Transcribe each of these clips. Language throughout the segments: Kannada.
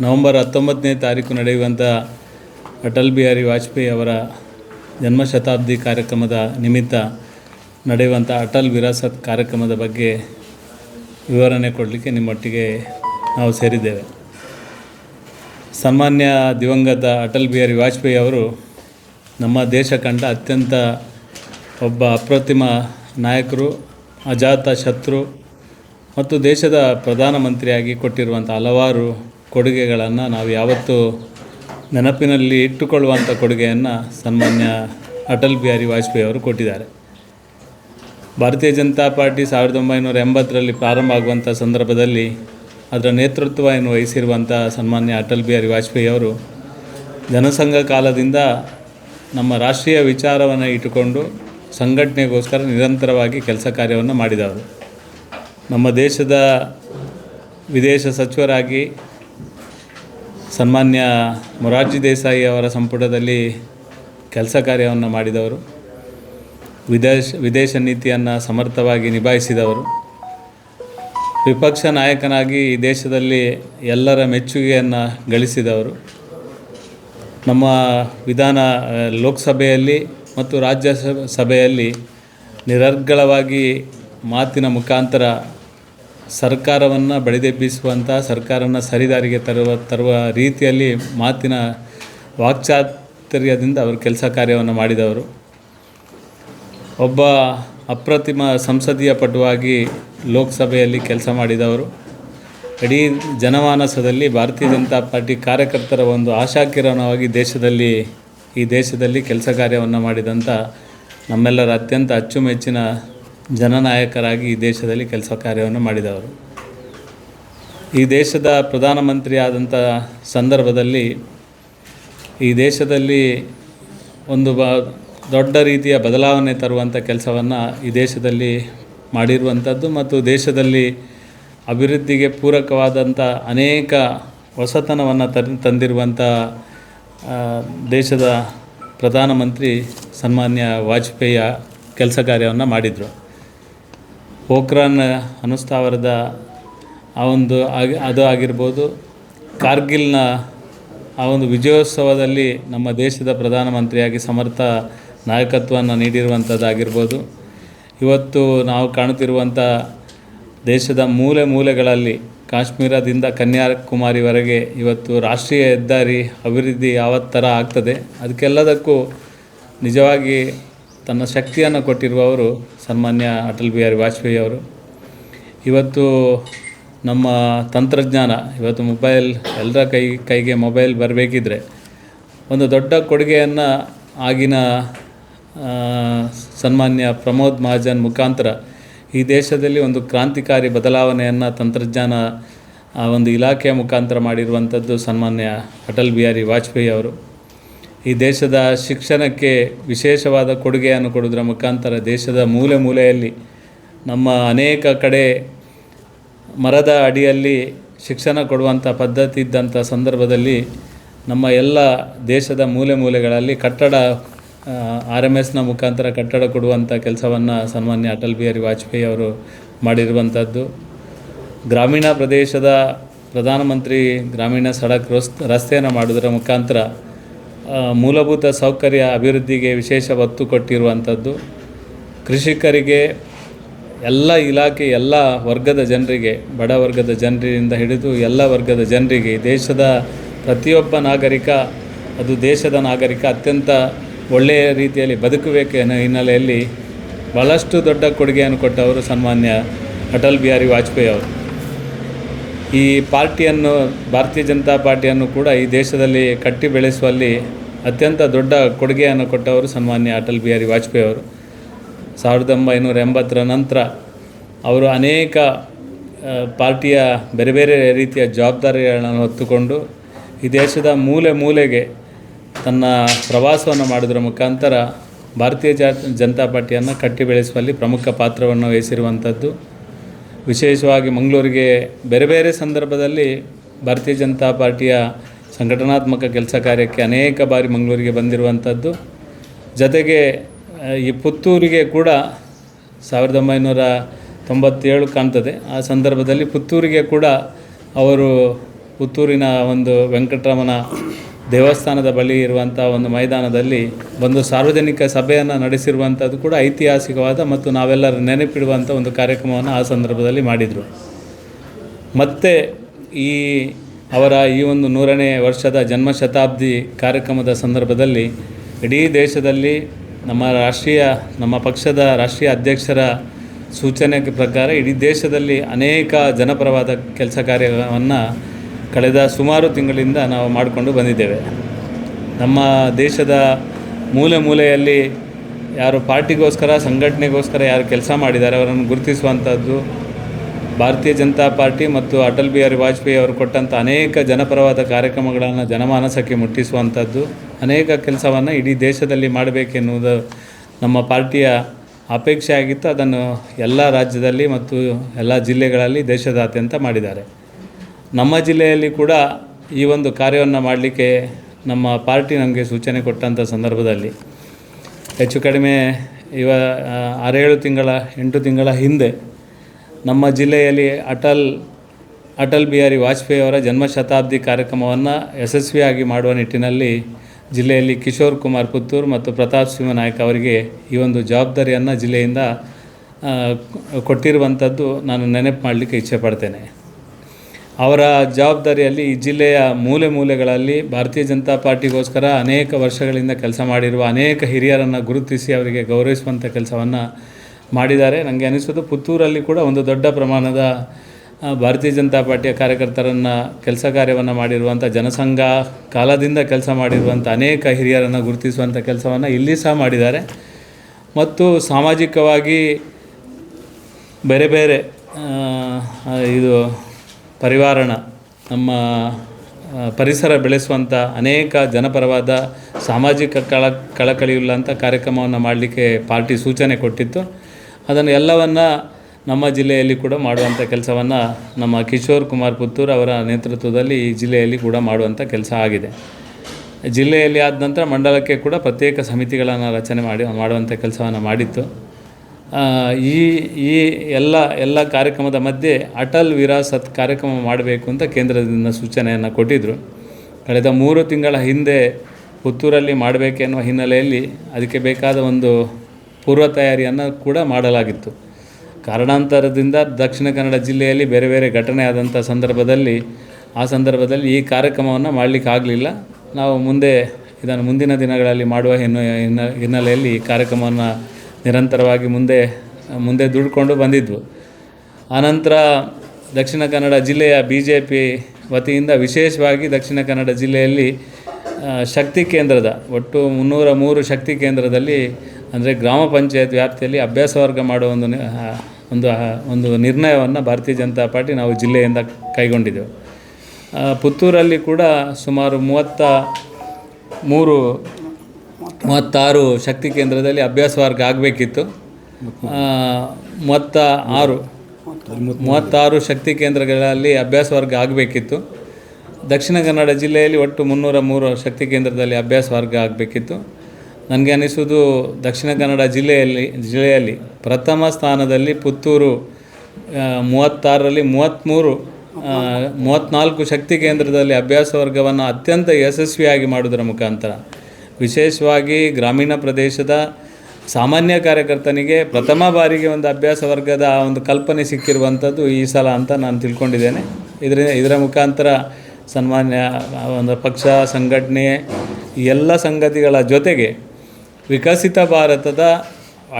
ನವೆಂಬರ್ ಹತ್ತೊಂಬತ್ತನೇ ತಾರೀಕು ನಡೆಯುವಂಥ ಅಟಲ್ ಬಿಹಾರಿ ವಾಜಪೇಯಿ ಅವರ ಜನ್ಮ ಶತಾಬ್ದಿ ಕಾರ್ಯಕ್ರಮದ ನಿಮಿತ್ತ ನಡೆಯುವಂಥ ಅಟಲ್ ವಿರಾಸತ್ ಕಾರ್ಯಕ್ರಮದ ಬಗ್ಗೆ ವಿವರಣೆ ಕೊಡಲಿಕ್ಕೆ ನಿಮ್ಮೊಟ್ಟಿಗೆ ನಾವು ಸೇರಿದ್ದೇವೆ. ಸನ್ಮಾನ್ಯ ದಿವಂಗತ ಅಟಲ್ ಬಿಹಾರಿ ವಾಜಪೇಯಿ ಅವರು ನಮ್ಮ ದೇಶ ಕಂಡ ಅತ್ಯಂತ ಒಬ್ಬ ಅಪ್ರತಿಮ ನಾಯಕರು, ಅಜಾತ ಶತ್ರು ಮತ್ತು ದೇಶದ ಪ್ರಧಾನಮಂತ್ರಿಯಾಗಿ ಕೊಟ್ಟಿರುವಂಥ ಹಲವಾರು ಕೊಡುಗೆಗಳನ್ನು ನಾವು ಯಾವತ್ತೂ ನೆನಪಿನಲ್ಲಿ ಇಟ್ಟುಕೊಳ್ಳುವಂಥ ಕೊಡುಗೆಯನ್ನು ಸನ್ಮಾನ್ಯ ಅಟಲ್ ಬಿಹಾರಿ ವಾಜಪೇಯಿ ಅವರು ಕೊಟ್ಟಿದ್ದಾರೆ. ಭಾರತೀಯ ಜನತಾ ಪಾರ್ಟಿ ಸಾವಿರದ ಒಂಬೈನೂರ ಎಂಬತ್ತರಲ್ಲಿ ಪ್ರಾರಂಭ ಆಗುವಂಥ ಸಂದರ್ಭದಲ್ಲಿ ಅದರ ನೇತೃತ್ವವನ್ನು ವಹಿಸಿರುವಂಥ ಸನ್ಮಾನ್ಯ ಅಟಲ್ ಬಿಹಾರಿ ವಾಜಪೇಯಿ ಅವರು ಜನಸಂಘ ಕಾಲದಿಂದ ನಮ್ಮ ರಾಷ್ಟ್ರೀಯ ವಿಚಾರವನ್ನು ಇಟ್ಟುಕೊಂಡು ಸಂಘಟನೆಗೋಸ್ಕರ ನಿರಂತರವಾಗಿ ಕೆಲಸ ಕಾರ್ಯವನ್ನು ಮಾಡಿದವರು. ನಮ್ಮ ದೇಶದ ವಿದೇಶ ಸಚಿವರಾಗಿ ಸನ್ಮಾನ್ಯ ಮೊರಾರ್ಜಿ ದೇಸಾಯಿ ಅವರ ಸಂಪುಟದಲ್ಲಿ ಕೆಲಸ ಕಾರ್ಯವನ್ನು ಮಾಡಿದವರು. ವಿದೇಶ ವಿದೇಶ ನೀತಿಯನ್ನು ಸಮರ್ಥವಾಗಿ ನಿಭಾಯಿಸಿದವರು. ವಿಪಕ್ಷ ನಾಯಕನಾಗಿ ಈ ದೇಶದಲ್ಲಿ ಎಲ್ಲರ ಮೆಚ್ಚುಗೆಯನ್ನು ಗಳಿಸಿದವರು. ನಮ್ಮ ವಿಧಾನ, ಲೋಕಸಭೆಯಲ್ಲಿ ಮತ್ತು ರಾಜ್ಯ ಸಭೆಯಲ್ಲಿ ನಿರರ್ಗಳವಾಗಿ ಮಾತಿನ ಮುಖಾಂತರ ಸರ್ಕಾರವನ್ನು ಬಡಿದೆಬ್ಬಿಸುವಂಥ ಸರ್ಕಾರವನ್ನು ಸರಿದಾರಿಗೆ ತರುವ ತರುವ ರೀತಿಯಲ್ಲಿ ಮಾತಿನ ವಾಕ್ಚಾತುರ್ಯದಿಂದ ಅವರು ಕೆಲಸ ಕಾರ್ಯವನ್ನು ಮಾಡಿದವರು. ಒಬ್ಬ ಅಪ್ರತಿಮ ಸಂಸದೀಯ ಪಟುವಾಗಿ ಲೋಕಸಭೆಯಲ್ಲಿ ಕೆಲಸ ಮಾಡಿದವರು. ಇಡೀ ಜನಮಾನಸದಲ್ಲಿ ಭಾರತೀಯ ಜನತಾ ಪಾರ್ಟಿ ಕಾರ್ಯಕರ್ತರ ಒಂದು ಆಶಾಕಿರಣವಾಗಿ ದೇಶದಲ್ಲಿ, ಈ ದೇಶದಲ್ಲಿ ಕೆಲಸ ಕಾರ್ಯವನ್ನು ಮಾಡಿದಂಥ ನಮ್ಮೆಲ್ಲರ ಅತ್ಯಂತ ಅಚ್ಚುಮೆಚ್ಚಿನ ಜನನಾಯಕರಾಗಿ ಈ ದೇಶದಲ್ಲಿ ಕೆಲಸ ಕಾರ್ಯವನ್ನು ಮಾಡಿದವರು. ಈ ದೇಶದ ಪ್ರಧಾನಮಂತ್ರಿ ಆದಂಥ ಸಂದರ್ಭದಲ್ಲಿ ಈ ದೇಶದಲ್ಲಿ ಒಂದು ಬ, ದೊಡ್ಡ ರೀತಿಯ ಬದಲಾವಣೆ ತರುವಂಥ ಕೆಲಸವನ್ನು ಈ ದೇಶದಲ್ಲಿ ಮಾಡಿರುವಂಥದ್ದು ಮತ್ತು ದೇಶದಲ್ಲಿ ಅಭಿವೃದ್ಧಿಗೆ ಪೂರಕವಾದಂಥ ಅನೇಕ ಹೊಸತನವನ್ನು ತಂದಿರುವಂಥ ದೇಶದ ಪ್ರಧಾನಮಂತ್ರಿ ಸನ್ಮಾನ್ಯ ವಾಜಪೇಯಿಯ ಕೆಲಸ ಕಾರ್ಯವನ್ನು ಮಾಡಿದರು. ಪೋಖ್ರಾನ್ ಅನುಸ್ಥಾವರದ ಆ ಒಂದು ಆಗಿ, ಅದು ಆಗಿರ್ಬೋದು. ಕಾರ್ಗಿಲ್ನ ಆ ಒಂದು ವಿಜಯೋತ್ಸವದಲ್ಲಿ ನಮ್ಮ ದೇಶದ ಪ್ರಧಾನಮಂತ್ರಿಯಾಗಿ ಸಮರ್ಥ ನಾಯಕತ್ವವನ್ನು ನೀಡಿರುವಂಥದ್ದಾಗಿರ್ಬೋದು. ಇವತ್ತು ನಾವು ಕಾಣುತ್ತಿರುವಂಥ ದೇಶದ ಮೂಲೆ ಮೂಲೆಗಳಲ್ಲಿ ಕಾಶ್ಮೀರದಿಂದ ಕನ್ಯಾಕುಮಾರಿವರೆಗೆ ಇವತ್ತು ರಾಷ್ಟ್ರೀಯ ಹೆದ್ದಾರಿ ಅಭಿವೃದ್ಧಿ ಯಾವ ಥರ ಆಗ್ತದೆ. ಅದಕ್ಕೆಲ್ಲದಕ್ಕೂ ನಿಜವಾಗಿ ತನ್ನ ಶಕ್ತಿಯನ್ನು ಕೊಟ್ಟಿರುವವರು ಸನ್ಮಾನ್ಯ ಅಟಲ್ ಬಿಹಾರಿ ವಾಜಪೇಯಿ ಅವರು. ಇವತ್ತು ನಮ್ಮ ತಂತ್ರಜ್ಞಾನ, ಇವತ್ತು ಮೊಬೈಲ್, ಎಲ್ಲರ ಕೈ, ಕೈಗೆ ಮೊಬೈಲ್ ಬರಬೇಕಿದ್ರೆ ಒಂದು ದೊಡ್ಡ ಕೊಡುಗೆಯನ್ನು ಆಗಿನ ಸನ್ಮಾನ್ಯ ಪ್ರಮೋದ್ ಮಹಾಜನ್ ಮುಖಾಂತರ ಈ ದೇಶದಲ್ಲಿ ಒಂದು ಕ್ರಾಂತಿಕಾರಿ ಬದಲಾವಣೆಯನ್ನು ತಂತ್ರಜ್ಞಾನ ಒಂದು ಇಲಾಖೆಯ ಮುಖಾಂತರ ಮಾಡಿರುವಂಥದ್ದು ಸನ್ಮಾನ್ಯ ಅಟಲ್ ಬಿಹಾರಿ ವಾಜಪೇಯಿ ಅವರು. ಈ ದೇಶದ ಶಿಕ್ಷಣಕ್ಕೆ ವಿಶೇಷವಾದ ಕೊಡುಗೆಯನ್ನು ಕೊಡುವುದರ ಮುಖಾಂತರ ದೇಶದ ಮೂಲೆ ಮೂಲೆಯಲ್ಲಿ ನಮ್ಮ ಅನೇಕ ಕಡೆ ಮರದ ಅಡಿಯಲ್ಲಿ ಶಿಕ್ಷಣ ಕೊಡುವಂಥ ಪದ್ಧತಿ ಇದ್ದಂಥ ಸಂದರ್ಭದಲ್ಲಿ ನಮ್ಮ ಎಲ್ಲ ದೇಶದ ಮೂಲೆ ಮೂಲೆಗಳಲ್ಲಿ ಕಟ್ಟಡ ಆರ್ ಎಂ ಎಸ್ನ ಮುಖಾಂತರ ಕಟ್ಟಡ ಕೊಡುವಂಥ ಕೆಲಸವನ್ನು ಸನ್ಮಾನ್ಯ ಅಟಲ್ ಬಿಹಾರಿ ವಾಜಪೇಯಿ ಅವರು ಮಾಡಿರುವಂಥದ್ದು. ಗ್ರಾಮೀಣ ಪ್ರದೇಶದ ಪ್ರಧಾನಮಂತ್ರಿ ಗ್ರಾಮೀಣ ಸಡಕ್ ರಸ್ತೆ, ರಸ್ತೆಯನ್ನು ಮಾಡುವುದರ ಮುಖಾಂತರ ಮೂಲಭೂತ ಸೌಕರ್ಯ ಅಭಿವೃದ್ಧಿಗೆ ವಿಶೇಷ ಒತ್ತು ಕೊಟ್ಟಿರುವಂಥದ್ದು. ಕೃಷಿಕರಿಗೆ, ಎಲ್ಲ ಇಲಾಖೆ, ಎಲ್ಲ ವರ್ಗದ ಜನರಿಗೆ, ಬಡ ವರ್ಗದ ಜನರಿಂದ ಹಿಡಿದು ಎಲ್ಲ ವರ್ಗದ ಜನರಿಗೆ, ದೇಶದ ಪ್ರತಿಯೊಬ್ಬ ನಾಗರಿಕ, ಅದು ದೇಶದ ನಾಗರಿಕ ಅತ್ಯಂತ ಒಳ್ಳೆಯ ರೀತಿಯಲ್ಲಿ ಬದುಕಬೇಕು ಅನ್ನೋ ಹಿನ್ನೆಲೆಯಲ್ಲಿ ಭಾಳಷ್ಟು ದೊಡ್ಡ ಕೊಡುಗೆಯನ್ನು ಕೊಟ್ಟವರು ಸನ್ಮಾನ್ಯ ಅಟಲ್ ಬಿಹಾರಿ ವಾಜಪೇಯಿ ಅವರು. ಈ ಪಾರ್ಟಿಯನ್ನು, ಭಾರತೀಯ ಜನತಾ ಪಾರ್ಟಿಯನ್ನು ಕೂಡ ಈ ದೇಶದಲ್ಲಿ ಕಟ್ಟಿ ಬೆಳೆಸುವಲ್ಲಿ ಅತ್ಯಂತ ದೊಡ್ಡ ಕೊಡುಗೆಯನ್ನು ಕೊಟ್ಟವರು ಸನ್ಮಾನ್ಯ ಅಟಲ್ ಬಿಹಾರಿ ವಾಜಪೇಯಿ ಅವರು. ಸಾವಿರದ ಒಂಬೈನೂರ ಎಂಬತ್ತರ ನಂತರ ಅವರು ಅನೇಕ ಪಾರ್ಟಿಯ ಬೇರೆ ಬೇರೆ ರೀತಿಯ ಜವಾಬ್ದಾರಿಗಳನ್ನು ಹೊತ್ತುಕೊಂಡು ಈ ದೇಶದ ಮೂಲೆ ಮೂಲೆಗೆ ತನ್ನ ಪ್ರವಾಸವನ್ನು ಮಾಡಿದ್ರ ಮುಖಾಂತರ ಭಾರತೀಯ ಜನತಾ ಪಾರ್ಟಿಯನ್ನು ಕಟ್ಟಿ ಬೆಳೆಸುವಲ್ಲಿ ಪ್ರಮುಖ ಪಾತ್ರವನ್ನು ವಹಿಸಿರುವಂಥದ್ದು. ವಿಶೇಷವಾಗಿ ಮಂಗಳೂರಿಗೆ ಬೇರೆ ಬೇರೆ ಸಂದರ್ಭದಲ್ಲಿ ಭಾರತೀಯ ಜನತಾ ಪಾರ್ಟಿಯ ಸಂಘಟನಾತ್ಮಕ ಕೆಲಸ ಕಾರ್ಯಕ್ಕೆ ಅನೇಕ ಬಾರಿ ಮಂಗಳೂರಿಗೆ ಬಂದಿರುವಂಥದ್ದು. ಜೊತೆಗೆ ಈ ಪುತ್ತೂರಿಗೆ ಕೂಡ ಸಾವಿರದ ಒಂಬೈನೂರ ತೊಂಬತ್ತೇಳು ಕಾಣ್ತದೆ. ಆ ಸಂದರ್ಭದಲ್ಲಿ ಪುತ್ತೂರಿಗೆ ಕೂಡ ಅವರು ಪುತ್ತೂರಿನ ಒಂದು ವೆಂಕಟರಮಣ ದೇವಸ್ಥಾನದ ಬಳಿ ಇರುವಂಥ ಒಂದು ಮೈದಾನದಲ್ಲಿ ಒಂದು ಸಾರ್ವಜನಿಕ ಸಭೆಯನ್ನು ನಡೆಸಿರುವಂಥದ್ದು ಕೂಡ ಐತಿಹಾಸಿಕವಾದ ಮತ್ತು ನಾವೆಲ್ಲರೂ ನೆನಪಿಡುವಂಥ ಒಂದು ಕಾರ್ಯಕ್ರಮವನ್ನು ಆ ಸಂದರ್ಭದಲ್ಲಿ ಮಾಡಿದರು. ಮತ್ತು ಈ ಅವರ ಈ ಒಂದು ನೂರನೇ ವರ್ಷದ ಜನ್ಮ ಶತಾಬ್ದಿ ಕಾರ್ಯಕ್ರಮದ ಸಂದರ್ಭದಲ್ಲಿ ಇಡೀ ದೇಶದಲ್ಲಿ ನಮ್ಮ ರಾಷ್ಟ್ರೀಯ, ನಮ್ಮ ಪಕ್ಷದ ರಾಷ್ಟ್ರೀಯ ಅಧ್ಯಕ್ಷರ ಸೂಚನೆ ಪ್ರಕಾರ ಇಡೀ ದೇಶದಲ್ಲಿ ಅನೇಕ ಜನಪರವಾದ ಕೆಲಸ ಕಾರ್ಯವನ್ನು ಕಳೆದ ಸುಮಾರು ತಿಂಗಳಿಂದ ನಾವು ಮಾಡಿಕೊಂಡು ಬಂದಿದ್ದೇವೆ. ನಮ್ಮ ದೇಶದ ಮೂಲೆ ಮೂಲೆಯಲ್ಲಿ ಯಾರು ಪಾರ್ಟಿಗೋಸ್ಕರ, ಸಂಘಟನೆಗೋಸ್ಕರ ಯಾರು ಕೆಲಸ ಮಾಡಿದ್ದಾರೆ ಅವರನ್ನು ಗುರುತಿಸುವಂಥದ್ದು ಭಾರತೀಯ ಜನತಾ ಪಾರ್ಟಿ ಮತ್ತು ಅಟಲ್ ಬಿಹಾರಿ ವಾಜಪೇಯಿ ಅವರು ಕೊಟ್ಟಂಥ ಅನೇಕ ಜನಪರವಾದ ಕಾರ್ಯಕ್ರಮಗಳನ್ನು ಜನಮಾನಸಕ್ಕೆ ಮುಟ್ಟಿಸುವಂಥದ್ದು ಅನೇಕ ಕೆಲಸವನ್ನು ಇಡೀ ದೇಶದಲ್ಲಿ ಮಾಡಬೇಕೆನ್ನುವುದು ನಮ್ಮ ಪಾರ್ಟಿಯ ಅಪೇಕ್ಷೆ ಆಗಿತ್ತು ಅದನ್ನು ಎಲ್ಲ ರಾಜ್ಯದಲ್ಲಿ ಮತ್ತು ಎಲ್ಲ ಜಿಲ್ಲೆಗಳಲ್ಲಿ ದೇಶದಾದ್ಯಂತ ಮಾಡಿದ್ದಾರೆ. ನಮ್ಮ ಜಿಲ್ಲೆಯಲ್ಲಿ ಕೂಡ ಈ ಒಂದು ಕಾರ್ಯವನ್ನು ಮಾಡಲಿಕ್ಕೆ ನಮ್ಮ ಪಾರ್ಟಿ ನಮಗೆ ಸೂಚನೆ ಕೊಟ್ಟಂಥ ಸಂದರ್ಭದಲ್ಲಿ ಹೆಚ್ಚು ಕಡಿಮೆ ಇವ ಆರೇಳು ತಿಂಗಳ, ಎಂಟು ತಿಂಗಳ ಹಿಂದೆ ನಮ್ಮ ಜಿಲ್ಲೆಯಲ್ಲಿ ಅಟಲ್ ಅಟಲ್ ಬಿಹಾರಿ ವಾಜಪೇಯಿ ಅವರ ಜನ್ಮ ಶತಾಬ್ದಿ ಕಾರ್ಯಕ್ರಮವನ್ನು ಯಶಸ್ವಿಯಾಗಿ ಮಾಡುವ ನಿಟ್ಟಿನಲ್ಲಿ ಜಿಲ್ಲೆಯಲ್ಲಿ ಕಿಶೋರ್ ಕುಮಾರ್ ಪುತ್ತೂರು ಮತ್ತು ಪ್ರತಾಪ್ ಸಿಂಹ ನಾಯ್ಕ ಅವರಿಗೆ ಈ ಒಂದು ಜವಾಬ್ದಾರಿಯನ್ನು ಜಿಲ್ಲೆಯಿಂದ ಕೊಟ್ಟಿರುವಂಥದ್ದು ನಾನು ನೆನಪು ಮಾಡಲಿಕ್ಕೆ ಇಚ್ಛೆ ಪಡ್ತೇನೆ. ಅವರ ಜವಾಬ್ದಾರಿಯಲ್ಲಿ ಈ ಜಿಲ್ಲೆಯ ಮೂಲೆ ಮೂಲೆಗಳಲ್ಲಿ ಭಾರತೀಯ ಜನತಾ ಪಾರ್ಟಿಗೋಸ್ಕರ ಅನೇಕ ವರ್ಷಗಳಿಂದ ಕೆಲಸ ಮಾಡಿರುವ ಅನೇಕ ಹಿರಿಯರನ್ನು ಗುರುತಿಸಿ ಅವರಿಗೆ ಗೌರವಿಸುವಂಥ ಕೆಲಸವನ್ನು ಮಾಡಿದ್ದಾರೆ. ನನಗೆ ಅನಿಸೋದು ಪುತ್ತೂರಲ್ಲಿ ಕೂಡ ಒಂದು ದೊಡ್ಡ ಪ್ರಮಾಣದ ಭಾರತೀಯ ಜನತಾ ಪಾರ್ಟಿಯ ಕಾರ್ಯಕರ್ತರನ್ನು ಕೆಲಸ ಕಾರ್ಯವನ್ನು ಮಾಡಿರುವಂಥ ಜನಸಂಘ ಕಾಲದಿಂದ ಕೆಲಸ ಮಾಡಿರುವಂಥ ಅನೇಕ ಹಿರಿಯರನ್ನು ಗುರುತಿಸುವಂಥ ಕೆಲಸವನ್ನು ಇಲ್ಲಿ ಸಹ ಮಾಡಿದ್ದಾರೆ. ಮತ್ತು ಸಾಮಾಜಿಕವಾಗಿ ಬೇರೆ ಬೇರೆ ಇದು ಪರಿವಾರಣ, ನಮ್ಮ ಪರಿಸರ ಬೆಳೆಸುವಂಥ ಅನೇಕ ಜನಪರವಾದ ಸಾಮಾಜಿಕ ಕಳ ಕಳಕಳಿಯುಳ್ಳಂಥ ಕಾರ್ಯಕ್ರಮವನ್ನು ಮಾಡಲಿಕ್ಕೆ ಪಾರ್ಟಿ ಸೂಚನೆ ಕೊಟ್ಟಿತ್ತು. ಅದನ್ನು ಎಲ್ಲವನ್ನು ನಮ್ಮ ಜಿಲ್ಲೆಯಲ್ಲಿ ಕೂಡ ಮಾಡುವಂಥ ಕೆಲಸವನ್ನು ನಮ್ಮ ಕಿಶೋರ್ ಕುಮಾರ್ ಪುತ್ತೂರು ಅವರ ನೇತೃತ್ವದಲ್ಲಿ ಈ ಜಿಲ್ಲೆಯಲ್ಲಿ ಕೂಡ ಮಾಡುವಂಥ ಕೆಲಸ ಆಗಿದೆ. ಜಿಲ್ಲೆಯಲ್ಲಿ ಆದ ನಂತರ ಮಂಡಲಕ್ಕೆ ಕೂಡ ಪ್ರತ್ಯೇಕ ಸಮಿತಿಗಳನ್ನು ರಚನೆ ಮಾಡಿ, ಮಾಡುವಂಥ ಕೆಲಸವನ್ನು ಮಾಡಿತ್ತು. ಈ ಈ ಎಲ್ಲ ಎಲ್ಲ ಕಾರ್ಯಕ್ರಮದ ಮಧ್ಯೆ ಅಟಲ್ ವಿರಾಸತ್ ಕಾರ್ಯಕ್ರಮ ಮಾಡಬೇಕು ಅಂತ ಕೇಂದ್ರದಿಂದ ಸೂಚನೆಯನ್ನು ಕೊಟ್ಟಿದ್ದರು ಕಳೆದ ಮೂರು ತಿಂಗಳ ಹಿಂದೆ ಪುತ್ತೂರಲ್ಲಿ ಮಾಡಬೇಕೆನ್ನುವ ಹಿನ್ನೆಲೆಯಲ್ಲಿ ಅದಕ್ಕೆ ಬೇಕಾದ ಒಂದು ಪೂರ್ವ ತಯಾರಿಯನ್ನು ಕೂಡ ಮಾಡಲಾಗಿತ್ತು. ಕಾರಣಾಂತರದಿಂದ ದಕ್ಷಿಣ ಕನ್ನಡ ಜಿಲ್ಲೆಯಲ್ಲಿ ಬೇರೆ ಬೇರೆ ಘಟನೆ ಆದಂಥ ಸಂದರ್ಭದಲ್ಲಿ, ಆ ಸಂದರ್ಭದಲ್ಲಿ ಈ ಕಾರ್ಯಕ್ರಮವನ್ನು ಮಾಡಲಿಕ್ಕೆ ಆಗಲಿಲ್ಲ. ನಾವು ಮುಂದೆ ಇದನ್ನು ಮುಂದಿನ ದಿನಗಳಲ್ಲಿ ಮಾಡುವ ಹಿನ್ನ, ಹಿನ್ನ- ಹಿನ್ನೆಲೆಯಲ್ಲಿ ಈ ಕಾರ್ಯಕ್ರಮವನ್ನು ನಿರಂತರವಾಗಿ ಮುಂದೆ ಮುಂದೆ ದುಡ್ಕೊಂಡು ಬಂದಿದ್ವು. ಆನಂತರ ದಕ್ಷಿಣ ಕನ್ನಡ ಜಿಲ್ಲೆಯ ಬಿ ಜೆ ಪಿ ವತಿಯಿಂದ ವಿಶೇಷವಾಗಿ ದಕ್ಷಿಣ ಕನ್ನಡ ಜಿಲ್ಲೆಯಲ್ಲಿ ಶಕ್ತಿ ಕೇಂದ್ರದ, ಒಟ್ಟು ಮುನ್ನೂರ ಮೂರು ಶಕ್ತಿ ಕೇಂದ್ರದಲ್ಲಿ ಅಂದರೆ ಗ್ರಾಮ ಪಂಚಾಯತ್ ವ್ಯಾಪ್ತಿಯಲ್ಲಿ ಅಭ್ಯಾಸ ವರ್ಗ ಮಾಡುವ ಒಂದು ಒಂದು ಒಂದು ನಿರ್ಣಯವನ್ನು ಭಾರತೀಯ ಜನತಾ ಪಾರ್ಟಿ ನಾವು ಜಿಲ್ಲೆಯಿಂದ ಕೈಗೊಂಡಿದ್ದೆವು. ಪುತ್ತೂರಲ್ಲಿ ಕೂಡ ಸುಮಾರು ಮೂವತ್ತ ಮೂರು, ಮೂವತ್ತಾರು ಶಕ್ತಿ ಕೇಂದ್ರದಲ್ಲಿ ಅಭ್ಯಾಸ ವರ್ಗ ಆಗಬೇಕಿತ್ತು. ಮೂವತ್ತ ಆರು, ಮೂವತ್ತಾರು ಶಕ್ತಿ ಕೇಂದ್ರಗಳಲ್ಲಿ ಅಭ್ಯಾಸ ವರ್ಗ ಆಗಬೇಕಿತ್ತು. ದಕ್ಷಿಣ ಕನ್ನಡ ಜಿಲ್ಲೆಯಲ್ಲಿ ಒಟ್ಟು ಮುನ್ನೂರ ಮೂರು ಶಕ್ತಿ ಕೇಂದ್ರದಲ್ಲಿ ಅಭ್ಯಾಸ ವರ್ಗ ಆಗಬೇಕಿತ್ತು. ನನಗೆ ಅನಿಸೋದು ದಕ್ಷಿಣ ಕನ್ನಡ ಜಿಲ್ಲೆಯಲ್ಲಿ ಜಿಲ್ಲೆಯಲ್ಲಿ ಪ್ರಥಮ ಸ್ಥಾನದಲ್ಲಿ ಪುತ್ತೂರು ಮೂವತ್ತಾರರಲ್ಲಿ ಮೂವತ್ತ್ಮೂರು ಮೂವತ್ತ್ನಾಲ್ಕು ಶಕ್ತಿ ಕೇಂದ್ರದಲ್ಲಿ ಅಭ್ಯಾಸ ವರ್ಗವನ್ನು ಅತ್ಯಂತ ಯಶಸ್ವಿಯಾಗಿ ಮಾಡುವುದರ ಮುಖಾಂತರ. ವಿಶೇಷವಾಗಿ ಗ್ರಾಮೀಣ ಪ್ರದೇಶದ ಸಾಮಾನ್ಯ ಕಾರ್ಯಕರ್ತನಿಗೆ ಪ್ರಥಮ ಬಾರಿಗೆ ಒಂದು ಅಭ್ಯಾಸ ವರ್ಗದ ಒಂದು ಕಲ್ಪನೆ ಸಿಕ್ಕಿರುವಂಥದ್ದು ಈ ಸಲ ಅಂತ ನಾನು ತಿಳ್ಕೊಂಡಿದ್ದೇನೆ. ಇದರ ಇದರ ಮುಖಾಂತರ ಸನ್ಮಾನ್ಯ ಒಂದು ಪಕ್ಷ, ಸಂಘಟನೆ ಎಲ್ಲ ಸಂಗತಿಗಳ ಜೊತೆಗೆ ವಿಕಸಿತ ಭಾರತದ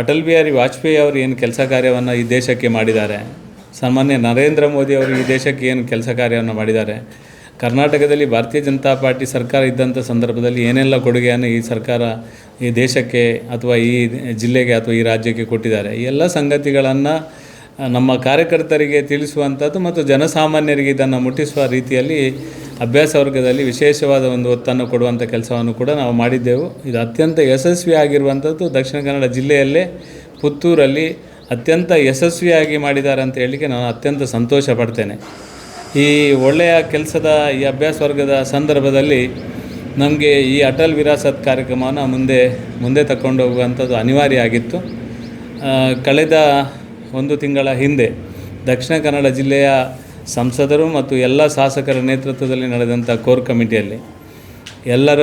ಅಟಲ್ ಬಿಹಾರಿ ವಾಜಪೇಯಿ ಅವರು ಏನು ಕೆಲಸ ಕಾರ್ಯವನ್ನು ಈ ದೇಶಕ್ಕೆ ಮಾಡಿದ್ದಾರೆ? ಸಾಮಾನ್ಯ ನರೇಂದ್ರ ಮೋದಿ ಅವರು ಈ ದೇಶಕ್ಕೆ ಏನು ಕೆಲಸ ಕಾರ್ಯವನ್ನು ಮಾಡಿದ್ದಾರೆ? ಕರ್ನಾಟಕದಲ್ಲಿ ಭಾರತೀಯ ಜನತಾ ಪಾರ್ಟಿ ಸರ್ಕಾರ ಇದ್ದಂಥ ಸಂದರ್ಭದಲ್ಲಿ ಏನೆಲ್ಲ ಕೊಡುಗೆಯನ್ನು ಈ ಸರ್ಕಾರ ಈ ದೇಶಕ್ಕೆ ಅಥವಾ ಈ ಜಿಲ್ಲೆಗೆ ಅಥವಾ ಈ ರಾಜ್ಯಕ್ಕೆ ಕೊಟ್ಟಿದ್ದಾರೆ? ಈ ಎಲ್ಲ ಸಂಗತಿಗಳನ್ನು ನಮ್ಮ ಕಾರ್ಯಕರ್ತರಿಗೆ ತಿಳಿಸುವಂಥದ್ದು ಮತ್ತು ಜನಸಾಮಾನ್ಯರಿಗೆ ಇದನ್ನು ಮುಟ್ಟಿಸುವ ರೀತಿಯಲ್ಲಿ ಅಭ್ಯಾಸ ವರ್ಗದಲ್ಲಿ ವಿಶೇಷವಾದ ಒಂದು ಒತ್ತನ್ನು ಕೊಡುವಂಥ ಕೆಲಸವನ್ನು ಕೂಡ ನಾವು ಮಾಡಿದ್ದೆವು. ಇದು ಅತ್ಯಂತ ಯಶಸ್ವಿಯಾಗಿರುವಂಥದ್ದು ದಕ್ಷಿಣ ಕನ್ನಡ ಜಿಲ್ಲೆಯಲ್ಲೇ ಪುತ್ತೂರಲ್ಲಿ ಅತ್ಯಂತ ಯಶಸ್ವಿಯಾಗಿ ಮಾಡಿದ್ದಾರೆ ಅಂತ ಹೇಳಲಿಕ್ಕೆ ನಾನು ಅತ್ಯಂತ ಸಂತೋಷ ಪಡ್ತೇನೆ. ಈ ಒಳ್ಳೆಯ ಕೆಲಸದ, ಈ ಅಭ್ಯಾಸ ವರ್ಗದ ಸಂದರ್ಭದಲ್ಲಿ ನಮಗೆ ಈ ಅಟಲ್ ವಿರಾಸತ್ ಕಾರ್ಯಕ್ರಮವನ್ನು ಮುಂದೆ ಮುಂದೆ ತಗೊಂಡು ಹೋಗುವಂಥದ್ದು ಅನಿವಾರ್ಯ ಆಗಿತ್ತು. ಕಳೆದ ಒಂದು ತಿಂಗಳ ಹಿಂದೆ ದಕ್ಷಿಣ ಕನ್ನಡ ಜಿಲ್ಲೆಯ ಸಂಸದರು ಮತ್ತು ಎಲ್ಲ ಶಾಸಕರ ನೇತೃತ್ವದಲ್ಲಿ ನಡೆದಂಥ ಕೋರ್ ಕಮಿಟಿಯಲ್ಲಿ ಎಲ್ಲರ